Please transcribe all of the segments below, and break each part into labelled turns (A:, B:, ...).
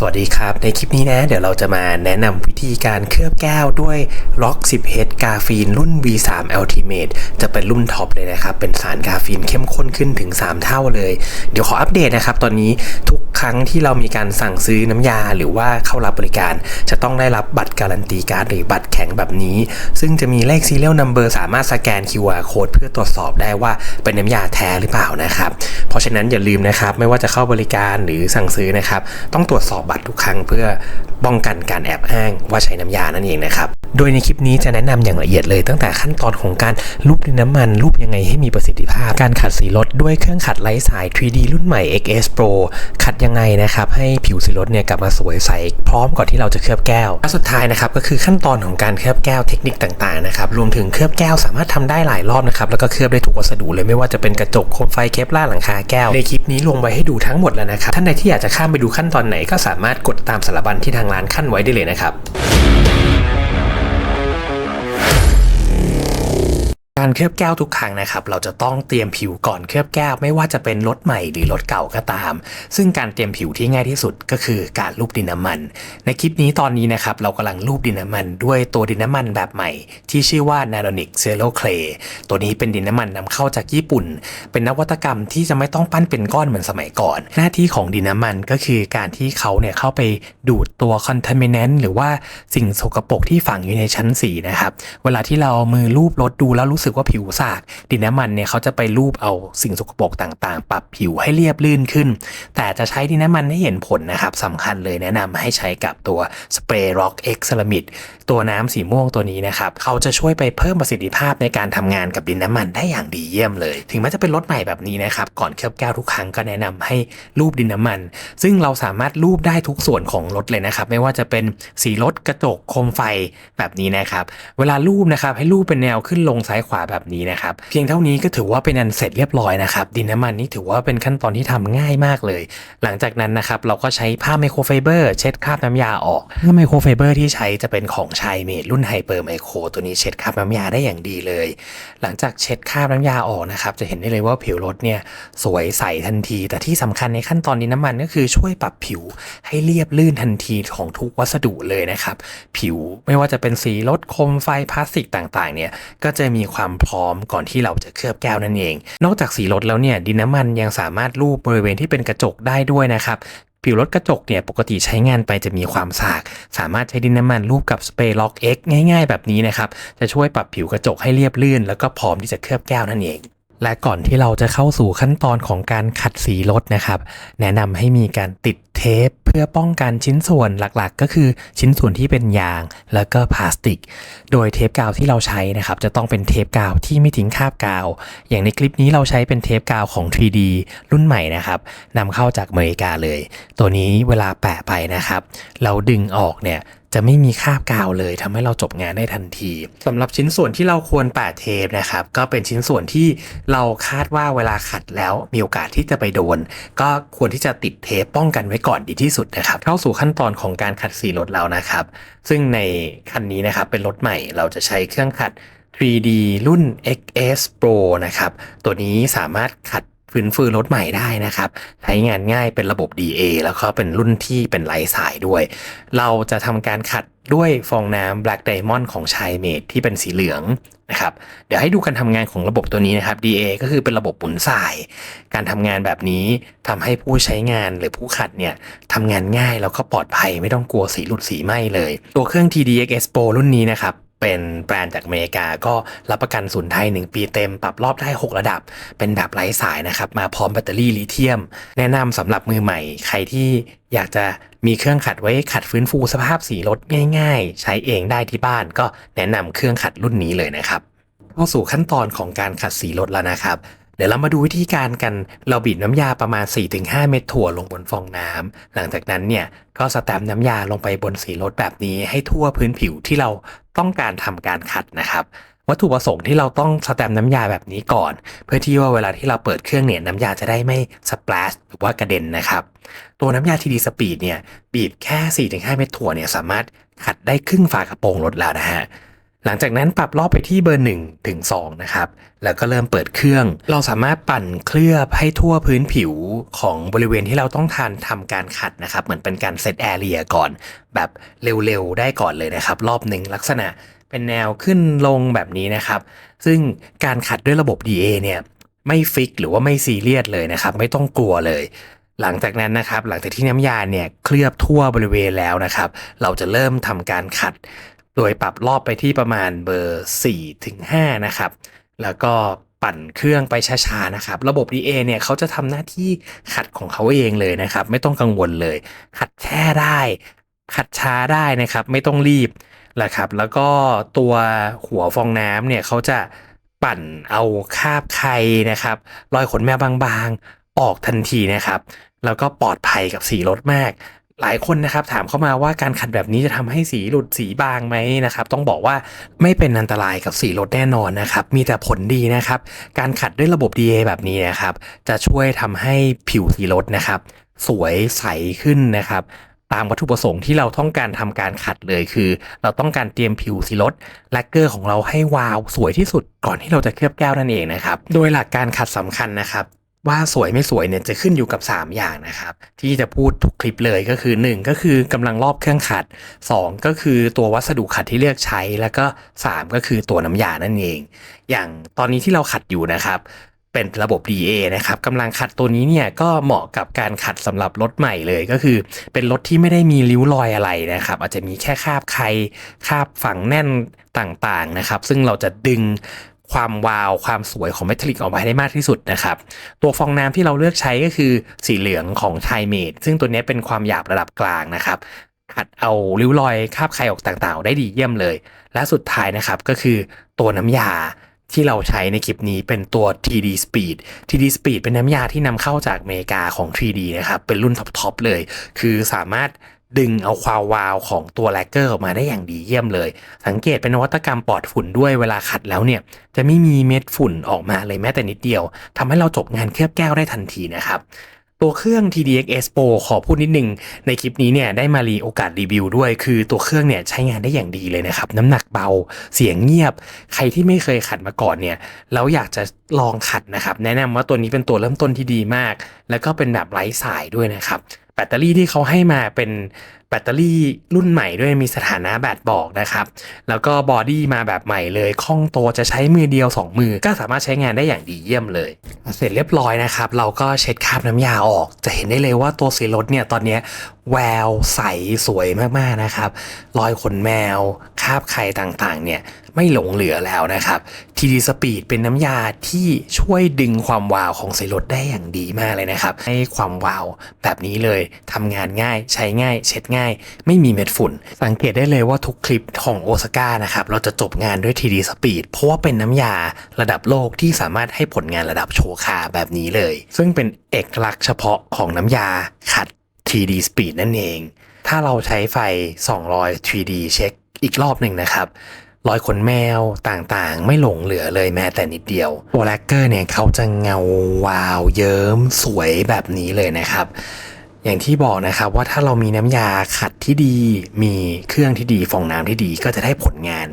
A: สวัสดีครับ ในคลิปนี้นะ เดี๋ยวเราจะมาแนะนำวิธีการเคลือบแก้วด้วย Rock 10H กาฟีนรุ่น V3 Ultimate จะเป็นรุ่นท็อปเลยนะครับ เป็นสารกาฟีนเข้มข้นขึ้นถึง 3 เท่าเลย เดี๋ยวขออัปเดตนะครับ ตอนนี้ทุกครั้งที่เรามีการสั่งซื้อน้ำยาหรือว่าเข้ารับบริการ จะต้องได้รับบัตรการันตีการหรือบัตรแข็งแบบนี้ ซึ่งจะมีเลข serial number สามารถสแกน QR code เพื่อตรวจสอบได้ว่าเป็นน้ำยาแท้หรือเปล่านะครับ เพราะฉะนั้นอย่าลืมนะครับไม่ว่าจะเข้าบริการหรือสั่งซื้อนะครับต้องตรวจสอบบัตรทุกครั้งเพื่อป้องกันการแอบอ้างว่าใช้น้ำยานั่นเองนะครับ โดยในคลิปนี้จะแนะนำอย่างละเอียดเลย ตั้งแต่ขั้นตอนของการลูบดินน้ำมันลูบยังไงให้มีประสิทธิภาพ การขัดสีรถด้วยเครื่องขัดไร้สาย 3D รุ่นใหม่ XS Pro ขัดยังไงนะครับ ให้ผิวสีรถเนี่ยกลับมาสวยใสพร้อมก่อนที่เราจะเคลือบแก้วและสุดท้ายนะครับก็คือขั้นตอนของการเคลือบแก้วเทคนิคต่างๆนะครับรวมถึงเคลือบแก้วสามารถทำได้หลายรอบนะครับแล้วก็เคลือบได้ทุกวัสดุเลยไม่ว่าจะเป็นกระจกโคมไฟเคปล่าหลังคาแก้วในคลิปนี้ลงไว้ให้ดูทั้งหมดแล้วนะครับท่านใดที่อยากจะข้ามไปดูขั้นตอนไหนก็สามารถกดตามสารบัญที่ทางร้านขั้นไว้ได้เลยนะครับ การเคลือบแก้วทุกครั้งนะครับ เราจะต้องเตรียมผิวก่อนเคลือบแก้วไม่ว่าจะเป็นรถใหม่หรือรถเก่าก็ตาม ซึ่งการเตรียมผิวที่ง่ายที่สุดก็คือการลูบดินน้ำมัน ในคลิปนี้ตอนนี้นะครับเรากำลังลูบดินน้ำมัน ด้วยตัวดินน้ำมันแบบใหม่ ที่ชื่อว่า Naronic Zero Clay ตัวนี้เป็นดินน้ำมันนำเข้าจากญี่ปุ่น เป็นนวัตกรรมที่จะไม่ต้องปั้นเป็นก้อนเหมือนสมัยก่อน หน้าที่ของดินน้ำมันก็คือการที่เขาเนี่ยเข้าไปดูดตัว contaminant หรือว่าสิ่งสกปรกที่ฝังอยู่ในชั้นสีนะครับเวลาที่เราเอามือลูบรถดูแล้วรู้สึกว่าผิวสากดินน้ำมันเนี่ยเขาจะไปลูบเอาสิ่งสกปรกต่างๆ ปรับผิวให้เรียบลื่นขึ้น แต่จะใช้ดินน้ำมันให้เห็นผลนะครับสำคัญเลยแนะนำให้ใช้กับตัวสเปรย์ร็อกเอ็กซ์ลามิดตัวน้ำสีม่วงตัวนี้นะครับเขาจะช่วยไปเพิ่มประสิทธิภาพในการทำงานกับดินน้ำมันได้อย่างดีเยี่ยมเลย ถึงแม้จะเป็นรถใหม่แบบนี้นะครับก่อนเคลือบแก้วทุกครั้งก็แนะนำให้ลูบดินน้ำมัน ซึ่งเราสามารถลูบได้ทุกส่วนของรถเลยนะครับ ไม่ว่าจะเป็นสีรถกระจกโคมไฟแบบนี้นะครับ เวลาลูบนะครับให้ลูบเป็นแนวขึ้นลงซ้ายขวาแบบนี้นะครับ เพียงเท่านี้ก็ถือว่าเป็นอันเสร็จเรียบร้อยนะครับ ดินน้ำมันนี่ถือว่าเป็นขั้นตอนที่ทำง่ายมากเลย หลังจากนั้นนะครับเราก็ใช้ผ้าไมโครไฟเบอร์เช็ดคราบน้ำยาออกผ้าไมโครไฟเบอร์ที่ใช้จะเป็นของชายเมดรุ่นไฮเปอร์ไมโครตัวนี้เช็ดคราบน้ำยาได้อย่างดีเลย หลังจากเช็ดคราบน้ำยาออกนะครับจะเห็นได้เลยว่าผิวรถเนี่ยสวยใสทันที แต่ที่สำคัญในขั้นตอนดินน้ำมันก็คือช่วยปรับผิวให้เรียบลื่นทันทีของทุกวัสดุเลยนะครับผิวไม่ว่าจะเป็นสีรถคมไฟพลาสติกต่างๆเนี่ยก็จะมีความพร้อมก่อนที่เราจะเคลือบแก้วนั่นเอง นอกจากสีรถแล้วเนี่ยดินน้ำมันยังสามารถลูบบริเวณที่เป็นกระจกได้ด้วยนะครับผิวรถกระจกเนี่ยปกติใช้งานไปจะมีความสาก สามารถใช้ดินน้ำมันลูบกับสเปรย์ล็อก X ง่ายๆ แบบนี้นะครับจะช่วยปรับผิวกระจกให้เรียบลื่น แล้วก็พร้อมที่จะเคลือบแก้วนั่นเองและก่อนที่เราจะเข้าสู่ขั้นตอนของการขัดสีรถนะครับ แนะนำให้มีการติดเทป พื่อป้องกันชิ้นส่วนหลักๆ ก็คือชิ้นส่วนที่เป็นยาง แล้วก็พลาสติก โดยเทปกาวที่เราใช้นะครับจะต้องเป็นเทปกาวที่ไม่ทิ้งคราบกาว อย่างในคลิปนี้เราใช้เป็นเทปกาวของ 3D รุ่นใหม่นะครับนำเข้าจากอเมริกาเลย ตัวนี้เวลาแปะไปนะครับ เราดึงออกเนี่ยจะไม่มีคาบกาวเลยทำให้เราจบงานได้ทันทีสำหรับชิ้นส่วนที่เราควรแปะเทปนะครับ ก็เป็นชิ้นส่วนที่เราคาดว่าเวลาขัดแล้วมีโอกาสที่จะไปโดน ก็ควรที่จะติดเทปป้องกันไว้ก่อนดีที่สุดนะครับ เข้าสู่ขั้นตอนของการขัดสีรถแล้วนะครับ ซึ่งในคันนี้นะครับเป็นรถใหม่เราจะใช้เครื่องขัด 3D รุ่น XS Pro นะครับ ตัวนี้สามารถขัด ฟื้นฟูรถใหม่ได้นะครับ ใช้งานง่ายเป็นระบบ DA แล้วก็เป็นรุ่นที่เป็นไร้สายด้วย เราจะทำการขัดด้วยฟองน้ำ Black Diamond ของชายเมดที่เป็นสีเหลืองนะครับ เดี๋ยวให้ดูการทำงานของระบบตัวนี้นะครับ DA ก็คือเป็นระบบหมุนสาย การทำงานแบบนี้ทำให้ผู้ใช้งานหรือผู้ขัดเนี่ยทำงานง่ายแล้วก็ปลอดภัยไม่ต้องกลัวสีหลุดสีไหม้เลย ตัวเครื่อง TDX Pro รุ่นนี้นะครับ เป็นแบรนด์จากอเมริกาก็รับประกันศูนย์ไทย 1 ปีเต็ม ปรับรอบได้ 6 ระดับ เป็นแบบไร้สายนะครับ มาพร้อมแบตเตอรี่ลิเธียม แนะนำสำหรับมือใหม่ ใครที่อยากจะมีเครื่องขัดไว้ขัดฟื้นฟูสภาพสีรถง่ายๆ ใช้เองได้ที่บ้านก็แนะนำเครื่องขัดรุ่นนี้เลยนะครับเข้าสู่ขั้นตอนของการขัดสีรถแล้วนะครับ เดี๋ยวเรามาดูวิธีการกัน เราบีบน้ำยาประมาณ 4-5 เม็ดถั่วลงบนฟองน้ำหลังจากนั้นเนี่ยก็สแตมป์น้ำยาลงไปบนสีรถแบบนี้ให้ทั่วพื้นผิวที่เราต้องการทำการขัดนะครับวัตถุประสงค์ที่เราต้องสแตมป์น้ำยาแบบนี้ก่อน เพื่อที่ว่าเวลาที่เราเปิดเครื่องเนี่ยน้ำยาจะได้ไม่สปลชหรือว่ากระเด็นนะครับ ตัวน้ำยาทีดีสปีดเนี่ยบีบแค่ 4-5 เม็ดถั่วเนี่ยสามารถขัดได้ครึ่งฝากระโปรงรถแล้วนะฮะ หลังจากนั้นปรับรอบไปที่เบอร์1ถึง2นะครับ แล้วก็เริ่มเปิดเครื่อง เราสามารถปั่นเคลือบให้ทั่วพื้นผิวของบริเวณที่เราต้องทานทำการขัดนะครับ เหมือนเป็นการเซตแอเรียก่อน แบบเร็วๆ ได้ก่อนเลยนะครับ รอบหนึ่งลักษณะเป็นแนวขึ้นลงแบบนี้นะครับ ซึ่งการขัดด้วยระบบ DA เนี่ยไม่ฟิกหรือว่าไม่ซีเรียสเลยนะครับ ไม่ต้องกลัวเลย หลังจากนั้นนะครับ หลังจากที่น้ำยาเนี่ยเคลือบทั่วบริเวณแล้วนะครับ เราจะเริ่มทำการขัด โดยปรับรอบไปที่ประมาณเบอร์4ถึง5นะครับ แล้วก็ปั่นเครื่องไปช้าๆนะครับ ระบบ DA เนี่ยเขาจะทำหน้าที่ขัดของเขาเองเลยนะครับ ไม่ต้องกังวลเลย ขัดแช่ได้ ขัดช้าได้นะครับ ไม่ต้องรีบแหละครับ แล้วก็ตัวหัวฟองน้ำเนี่ยเขาจะปั่นเอาคาบไข่นะครับ รอยขนแมวบางๆ ออกทันทีนะครับ แล้วก็ปลอดภัยกับสีรถมาก หลายคนนะครับถามเข้ามาว่าการขัดแบบนี้จะทำให้สีหลุดสีบางไหมนะครับ ต้องบอกว่าไม่เป็นอันตรายกับสีรถแน่นอนนะครับ มีแต่ผลดีนะครับ การขัดด้วยระบบ DA แบบนี้นะครับ จะช่วยทำให้ผิวสีรถนะครับ สวยใสขึ้นนะครับ ตามวัตถุประสงค์ที่เราต้องการทำการขัดเลยคือ เราต้องการเตรียมผิวสีรถแลกเกอร์ของเราให้วาวสวยที่สุดก่อนที่เราจะเคลือบแก้วนั่นเองนะครับ โดยหลักการขัดสำคัญนะครับ ว่าสวยไม่สวยเนี่ยจะขึ้นอยู่กับ 3 อย่างนะครับ ที่จะพูดทุกคลิปเลยก็คือ 1 ก็คือกำลังรอบเครื่องขัด 2 ก็คือตัววัสดุขัดที่เลือกใช้ แล้วก็ 3 ก็คือตัวน้ำยานั่นเอง อย่างตอนนี้ที่เราขัดอยู่นะครับเป็นระบบ DA นะครับกำลังขัดตัวนี้เนี่ยก็เหมาะกับการขัดสำหรับรถใหม่เลยก็คือ เป็นรถที่ไม่ได้มีริ้วรอยอะไรนะครับ อาจจะมีแค่คาบไข่คาบฝังแน่นต่างๆนะครับ ซึ่งเราจะดึง ความวาวความสวยของเมทัลลิกออกมาให้ได้มากที่สุดนะครับ ตัวฟองน้ำที่เราเลือกใช้ก็คือสีเหลืองของไทเมดซึ่งตัวนี้เป็นความหยาบระดับกลางนะครับขัดเอาริ้วรอยคราบไข่ออกต่างๆ ได้ดีเยี่ยมเลย และสุดท้ายนะครับก็คือตัวน้ำยาที่เราใช้ในคลิปนี้เป็นตัว TD Speed TD Speed เป็นน้ำยาที่นำเข้าจากอเมริกาของ 3D นะครับ เป็นรุ่นท็อปๆเลย คือสามารถ ดึงเอาความวาวของตัวแลกเกอร์ออกมาได้อย่างดีเยี่ยมเลย สังเกตเป็นนวัตกรรมปลอดฝุ่นด้วยเวลาขัดแล้วเนี่ยจะไม่มีเม็ดฝุ่นออกมาเลยแม้แต่นิดเดียวทำให้เราจบงานเคลือบแก้วได้ทันทีนะครับตัวเครื่อง TDX Expo ขอพูดนิดนึง ในคลิปนี้เนี่ยได้มารีโอกาสรีวิวด้วย คือตัวเครื่องเนี่ยใช้งานได้อย่างดีเลยนะครับ น้ำหนักเบา เสียงเงียบ ใครที่ไม่เคยขัดมาก่อนเนี่ยแล้วอยากจะลองขัดนะครับ แนะนำว่าตัวนี้เป็นตัวเริ่มต้นที่ดีมาก แล้วก็เป็นแบบไร้สายด้วยนะครับ แบตเตอรี่ที่เขาให้มาเป็นแบตเตอรี่รุ่นใหม่ด้วยมีสถานะแบตบอกนะครับ แล้วก็บอดี้มาแบบใหม่เลยคล่องตัวจะใช้มือเดียว 2 มือ ก็สามารถใช้งานได้อย่างดีเยี่ยมเลย เสร็จเรียบร้อยนะครับ เราก็เช็ดคราบน้ำยาออก จะเห็นได้เลยว่าตัวสีรถเนี่ยตอนนี้แววใสสวยมากๆนะครับ รอยขนแมวคราบไข่ต่างๆเนี่ย ไม่หลงเหลือแล้วนะครับ TD Speed เป็นน้ำยาที่ช่วยดึงความวาวของสีรถได้อย่างดีมากเลยนะครับ ให้ความวาวแบบนี้เลยทำงานง่ายใช้ง่าย เช็ดง่าย ไม่มีเม็ดฝุ่น สังเกตได้เลยว่าทุกคลิปของโอซาก้านะครับเราจะจบงานด้วย TD Speed เพราะว่าเป็นน้ำยาระดับโลกที่สามารถให้ผลงานระดับโชว์คาแบบนี้เลย ซึ่งเป็นเอกลักษณ์เฉพาะของน้ำยาขัด 3D Speed นั่นเอง ถ้าเราใช้ไฟ 200 3D เช็คอีกรอบหนึ่งนะครับ รอยขนแมวต่างๆ ไม่หลงเหลือเลยแม้แต่นิดเดียวตัวแลกเกอร์เนี่ยเขาจะเงาวาวเยิ้มสวยแบบนี้เลยนะครับ อย่างที่บอกนะครับว่าถ้าเรามีน้ำยาขัดที่ดี มีเครื่องที่ดีฟองน้ำที่ดีก็จะได้ผลงาน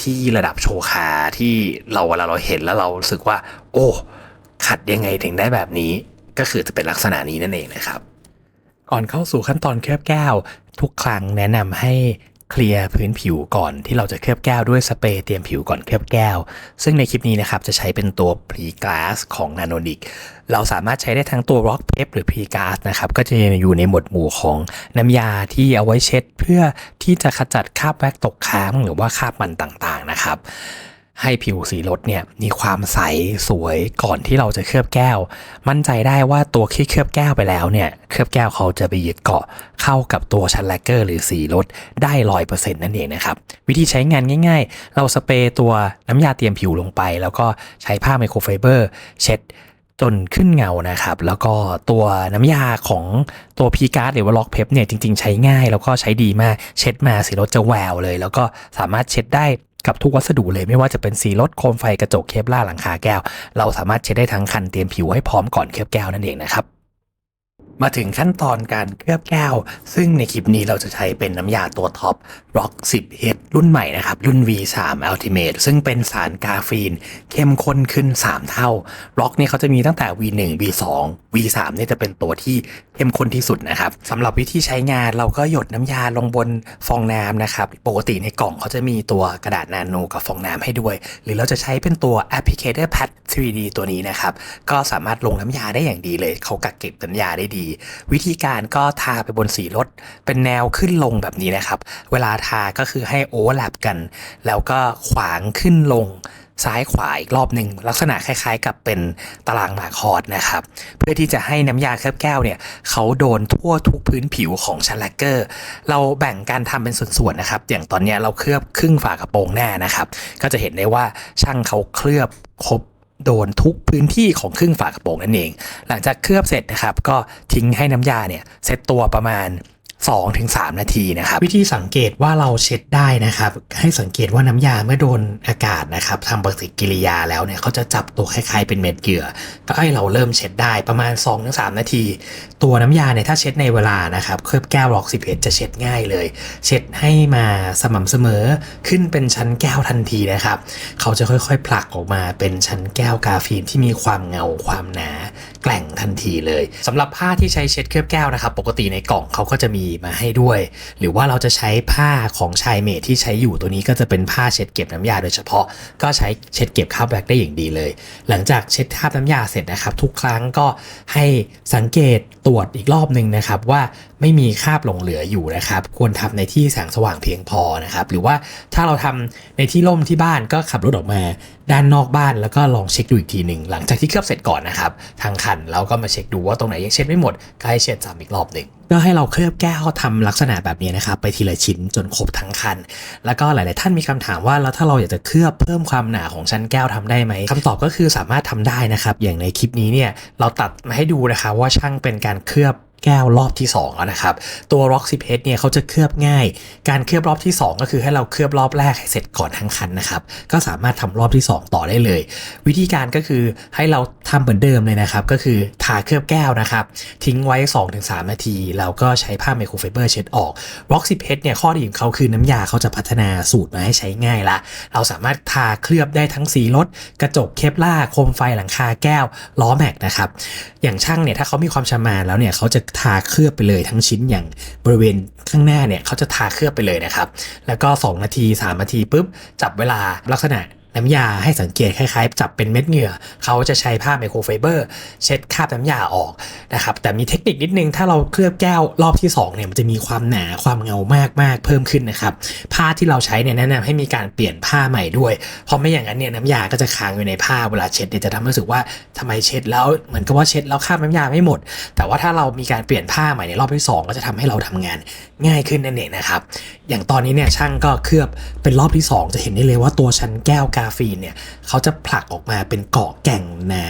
A: ที่ระดับโชว์คาที่เราเวลาเราเห็นแล้วเรารู้สึกว่า โอ้ ขัดยังไงถึงได้แบบนี้ ก็คือจะเป็นลักษณะนี้นั่นเองนะครับ ก่อนเข้าสู่ขั้นตอนเคลือบแก้ว ทุกครั้งแนะนำให้ เคลียร์พื้นผิวก่อนที่เราจะเคลือบแก้วด้วยสเปรย์เตรียมผิวก่อนเคลือบแก้ว ซึ่งในคลิปนี้นะครับจะใช้เป็นตัวพรีกลาสของ Nanonic เราสามารถใช้ได้ทั้งตัว Rock Pep หรือ Pre Glass นะครับก็จะอยู่ในหมวดหมู่ของน้ำยาที่เอาไว้เช็ด เพื่อที่จะขจัดคราบแว็กตกค้างหรือว่าคราบมันต่างๆนะครับ ให้ผิวสีรถเนี่ยมีความใสสวยก่อนที่เราจะเคลือบแก้ว มั่นใจได้ว่าตัวที่เคลือบแก้วไปแล้วเนี่ยเคลือบแก้วเขาจะไปยึดเกาะเข้ากับตัวชั้นแลกเกอร์หรือสีรถได้ร้อยเปอร์เซ็นต์นั่นเองนะครับ วิธีใช้งานง่าย ๆ เราสเปรย์ตัวน้ำยาเตรียมผิวลงไป แล้วก็ใช้ผ้าไมโครไฟเบอร์เช็ดจนขึ้นเงานะครับ แล้วก็ตัวน้ำยาของตัวพีการ์ดหรือว่าล็อกเพปเนี่ยจริงๆ ใช้ง่าย แล้วก็ใช้ดีมากเช็ดมาสีรถจะแววเลย แล้วก็สามารถเช็ดได้ กับทุกวัสดุเลยไม่ว่าจะเป็นสีรถโคมไฟกระจกเคปล่าหลังคาแก้ว เราสามารถเช็ดได้ทั้งคันเตรียมผิวให้พร้อมก่อนเคลือบแก้วนั่นเองนะครับ มาถึงขั้นตอนการเคลือบแก้ว ซึ่งในคลิปนี้เราจะใช้เป็นน้ำยาตัวท็อป Rock 10 H รุ่นใหม่นะครับ รุ่น V3 Ultimate ซึ่งเป็นสารกาฟีน เข้มข้นขึ้น 3 เท่า Rock นี่เขาจะมีตั้งแต่ V1 V2 V3 เนี่ยจะเป็นตัวที่เข้มข้นที่สุดนะครับสำหรับวิธีใช้งานเราก็หยดน้ำยาลงบนฟองน้ำนะครับ ปกติในกล่องเขาจะมีตัวกระดาษนาโนกับฟองน้ำให้ด้วย หรือเราจะใช้เป็นตัว Applicator Pad 3D ตัวนี้นะครับ ก็สามารถลงน้ำยาได้อย่างดีเลย เขากักเก็บน้ำยาได้ดีวิธีการก็ทาไปบนสีรถ เป็นแนวขึ้นลงแบบนี้นะครับ เวลาทาก็คือให้โอเวอร์แลปกัน แล้วก็ขวางขึ้นลงซ้ายขวาอีกรอบหนึ่งลักษณะคล้ายๆ กับเป็นตารางหมากฮอดนะครับ เพื่อที่จะให้น้ำยาเคลือบแก้วเนี่ยเขาโดนทั่วทุกพื้นผิวของชั้นแลกเกอร์ เราแบ่งการทำเป็นส่วนๆนะครับ อย่างตอนนี้เราเคลือบครึ่งฝากระโปรงหน้านะครับ ก็จะเห็นได้ว่าช่างเขาเคลือบครบ โดนทุกพื้นที่ของครึ่งฝากระโปรงนั่นเอง หลังจากเคลือบเสร็จนะครับ ก็ทิ้งให้น้ำยาเนี่ยเซตตัวประมาณ 2-3 นาทีนะครับ วิธีสังเกตว่าเราเช็ดได้นะครับ ให้สังเกตว่าน้ำยาเมื่อโดนอากาศนะครับทำปฏิกิริยาแล้วเนี่ยเขาจะจับตัวคล้ายๆเป็นเม็ดเหยื่อก็ให้เราเริ่มเช็ดได้ประมาณ 2-3 นาที ตัวน้ำยาเนี่ยถ้าเช็ดในเวลานะครับเคลือบแก้วหลอก11จะเช็ดง่ายเลย เช็ดให้มาสม่ำเสมอขึ้นเป็นชั้นแก้วทันทีนะครับ เขาจะค่อยๆผลักออกมาเป็นชั้นแก้วกาฟีนที่มีความเงาความหนา แกล่งทันทีเลยสำหรับผ้าที่ใช้เช็ดเคลือบแก้วนะครับ ปกติในกล่องเขาก็จะมีมาให้ด้วย หรือว่าเราจะใช้ผ้าของชายเมดที่ใช้อยู่ตัวนี้ก็จะเป็นผ้าเช็ดเก็บน้ำยาโดยเฉพาะ ก็ใช้เช็ดเก็บคราบแบล็กได้อย่างดีเลย หลังจากเช็ดคราบน้ำยาเสร็จนะครับ ทุกครั้งก็ให้สังเกตตรวจอีกรอบหนึ่งนะครับว่าไม่มีคราบหลงเหลืออยู่นะครับ ควรทำในที่แสงสว่างเพียงพอนะครับ หรือว่าถ้าเราทำในที่ร่มที่บ้านก็ขับรถออกมาด้านนอกบ้านแล้วก็ลองเช็คดูอีกทีหนึ่งหลังจากที่เคลือบเสร็จก่อนนะครับทางคันเราก็มาเช็คดูว่าตรงไหนยังเช็ดไม่หมดก็ให้เช็ดซ้ำอีกรอบหนึ่งก็ให้เราเคลือบแก้วทำลักษณะแบบนี้นะครับไปทีละชิ้นจนครบทั้งคัน แล้วก็หลาย ๆ ท่านมีคำถามว่าแล้วถ้าเราอยากจะเคลือบเพิ่มความหนาของชั้นแก้วทำได้ไหมคำตอบก็คือสามารถทำได้นะครับอย่างในคลิปนี้เนี่ยเราตัดมาให้ดูนะครับว่าช่างเป็นการเคลือบ แก้วรอบที่2แล้วนะครับ ตัว Rock 10 H เนี่ยเขาจะเคลือบง่าย การเคลือบรอบที่ 2 ก็คือให้เราเคลือบรอบแรกให้เสร็จก่อนทั้งคันนะครับ ก็สามารถทำรอบที่ 2 ต่อได้เลย วิธีการก็คือให้เราทำเหมือนเดิมเลยนะครับ ก็คือทาเคลือบแก้วนะครับ ทิ้งไว้ 2-3 นาที แล้วก็ใช้ผ้าไมโครไฟเบอร์เช็ดออก Rock 10 H เนี่ยข้อดีของเขาคือน้ำยาเขาจะพัฒนาสูตรมาให้ใช้ง่ายละ เราสามารถทาเคลือบได้ทั้งสีรถกระจกเคปล่าร์โคมไฟหลังคาแก้วล้อแม็กนะครับ อย่างช่างเนี่ยถ้าเขามีความชำนาญแล้วเนี่ยเขาจะทาเคลือบไปเลยทั้งชิ้นอย่างบริเวณข้างหน้าเนี่ยเขาจะทาเคลือบไปเลยนะครับ แล้วก็ 2 นาที 3 นาทีปุ๊บจับเวลาลักษณะ น้ำยาให้สังเกตคล้ายๆ จับเป็นเม็ดเหงื่อ เขาจะใช้ผ้าไมโครไฟเบอร์เช็ดคราบน้ำยาออกนะครับแต่มีเทคนิคนิดนึงถ้าเราเคลือบแก้วรอบที่2เนี่ยมันจะมีความหนาความเงามากๆเพิ่มขึ้นนะครับผ้าที่เราใช้เนี่ยแนะนำให้มีการเปลี่ยนผ้าใหม่ด้วย เพราะไม่อย่างนั้นเนี่ยน้ำยาก็จะค้างอยู่ในผ้าเวลาเช็ดเนี่ยจะทำให้รู้สึกว่าทำไมเช็ดแล้วเหมือนกับว่าเช็ดแล้วคราบน้ำยาไม่หมด แต่ว่าถ้าเรามีการเปลี่ยนผ้าใหม่ในรอบที่ 2 ก็จะทำให้เราทำงานง่ายขึ้นนั่นเองนะครับอย่างตอนนี้เนี่ยช่างก็เคลือบเป็นรอบที่ 2 จะเห็นได้เลยว่าตัวชั้นแก้วกาฟีนเนี่ยเขาจะผลักออกมาเป็นเกาะแก่งหนา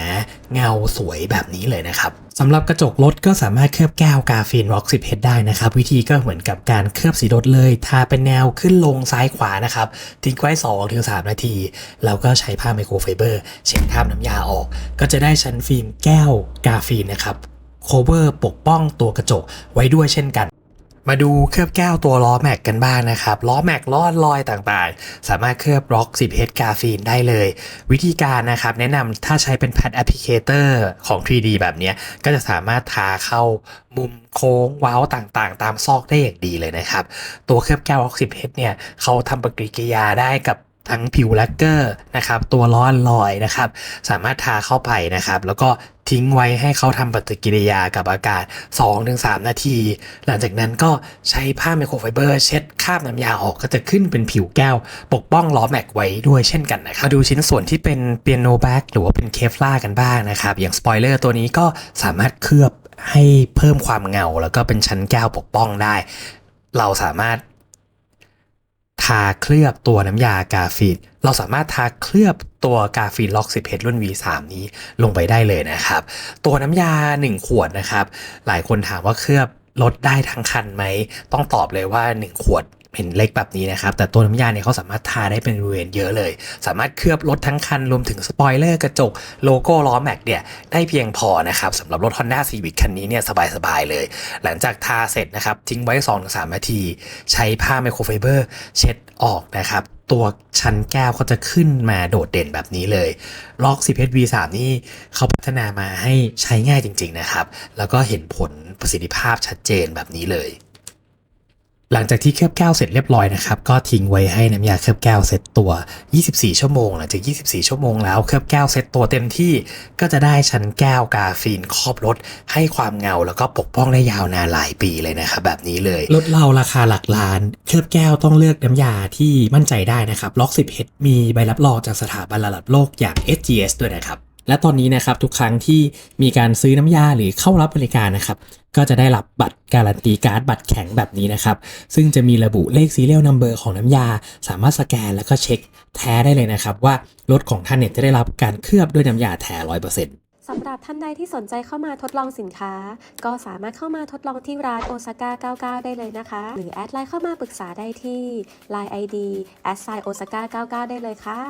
A: เงาสวยแบบนี้เลยนะครับสำหรับกระจกรถก็สามารถเคลือบแก้วกาฟีนร็อก10 h ได้นะครับ วิธีก็เหมือนกับการเคลือบสีรถเลย ทาเป็นแนวขึ้นลงซ้ายขวานะครับทิ้งไว้2ถึง3นาที แล้วก็ใช้ผ้าไมโครไฟเบอร์ เช็ดคราบน้ำยาออก ก็จะได้ชั้นฟิล์มแก้วกาฟีนนะครับโคเวอร์ปกป้องตัวกระจกไว้ด้วยเช่นกัน มาดูเคลือบแก้วตัวล้อแม็กกันบ้างนะครับล้อแม็กลอดลอยต่างๆ สามารถเคลือบล็อก 10H กาฟีนได้เลย วิธีการนะครับแนะนำถ้าใช้เป็นแพดแอปพลิเคเตอร์ของ 3D แบบนี้ก็จะสามารถทาเข้ามุมโค้งว้าต่างๆ ตามซอกได้อย่างดีเลยนะครับ ตัวเคลือบแก้วล็อก 10H เนี่ยเขาทำปฏิกิริยาได้กับ ทั้งผิวแลกเกอร์นะครับตัวล้อลอยนะครับสามารถทาเข้าไปนะครับ แล้วก็ทิ้งไว้ให้เขาทำปฏิกิริยากับอากาศ 2-3 นาที หลังจากนั้นก็ใช้ผ้าไมโครไฟเบอร์เช็ดคราบน้ำยาออกก็จะขึ้นเป็นผิวแก้ว ปกป้องล้อแม็กไว้ด้วยเช่นกันนะครับมาดูชิ้นส่วนที่เป็นเปียโนแบ็กหรือว่าเป็นเคฟล่ากันบ้างนะครับ อย่างสปอยเลอร์ตัวนี้ก็สามารถเคลือบให้เพิ่มความเงา แล้วก็เป็นชั้นแก้วปกป้องได้ เราสามารถ ทาเคลือบตัวน้ำยากาฟีนเราสามารถทาเคลือบตัวกาฟีนล็อก 10 h รุ่น V3 นี้ลงไปได้เลยนะครับ ตัวน้ำยา 1 ขวดนะครับ หลายคนถามว่าเคลือบลดได้ทั้งคันไหม ต้องตอบเลยว่า 1 ขวด เห็นเล็กแบบนี้นะครับ แต่ตัวน้ำยาเนี่ยเขาสามารถทาได้เป็นบริเวณเยอะเลย สามารถเคลือบรถทั้งคันรวมถึงสปอยเลอร์กระจกโลโก้ล้อแม็กเนี่ยได้เพียงพอนะครับสำหรับรถ Honda Civic คันนี้เนี่ยสบายๆเลย หลังจากทาเสร็จนะครับทิ้งไว้ 2-3 นาที ใช้ผ้าไมโครไฟเบอร์เช็ดออกนะครับตัวชั้นแก้วก็จะขึ้นมาโดดเด่นแบบนี้เลยล็อก 10 HV3 นี่เขาพัฒนามาให้ใช้ง่ายจริง ๆนะครับ แล้วก็เห็นผลประสิทธิภาพชัดเจนแบบนี้เลย หลังจากที่เคลือบแก้วเสร็จเรียบร้อยนะครับก็ทิ้งไว้ให้น้ำยาเคลือบแก้วเซตตัว 24 ชั่วโมงหลังจาก 24 ชั่วโมงแล้วเคลือบแก้วเซตตัวเต็มที่ก็จะได้ชั้นแก้วกาฟีนครอบรถให้ความเงา แล้วก็ปกป้องได้ยาวนานหลายปีเลยนะครับแบบนี้เลยรถเราราคาหลักล้าน เคลือบแก้วต้องเลือกน้ำยาที่มั่นใจได้นะครับล็อก 10 h มีใบรับรองจากสถาบันระดับโลกอย่าง SGS ด้วยนะครับ และตอนนี้นะครับทุกครั้งที่มีการซื้อน้ำยาหรือเข้ารับบริการนะครับก็จะได้รับบัตรการันตีการ์ดบัตรแข็งแบบนี้นะครับ ซึ่งจะมีระบุเลข serial number ของน้ำยา สามารถสแกนแล้วก็เช็คแท้ได้เลยนะครับ ว่ารถของท่านเนี่ยจะได้รับการเคลือบด้วยน้ำยาแท้ร้อยเปอร์เซ็นต์
B: สำหรับท่านใดที่สนใจเข้ามาทดลองสินค้า ก็สามารถเข้ามาทดลองที่ร้านโอซาก้า99 ได้เลยนะคะ หรือแอดไลน์เข้ามาปรึกษาได้ที่ Line ID แอดไซโอซาก้า99 ได้เลยค่ะ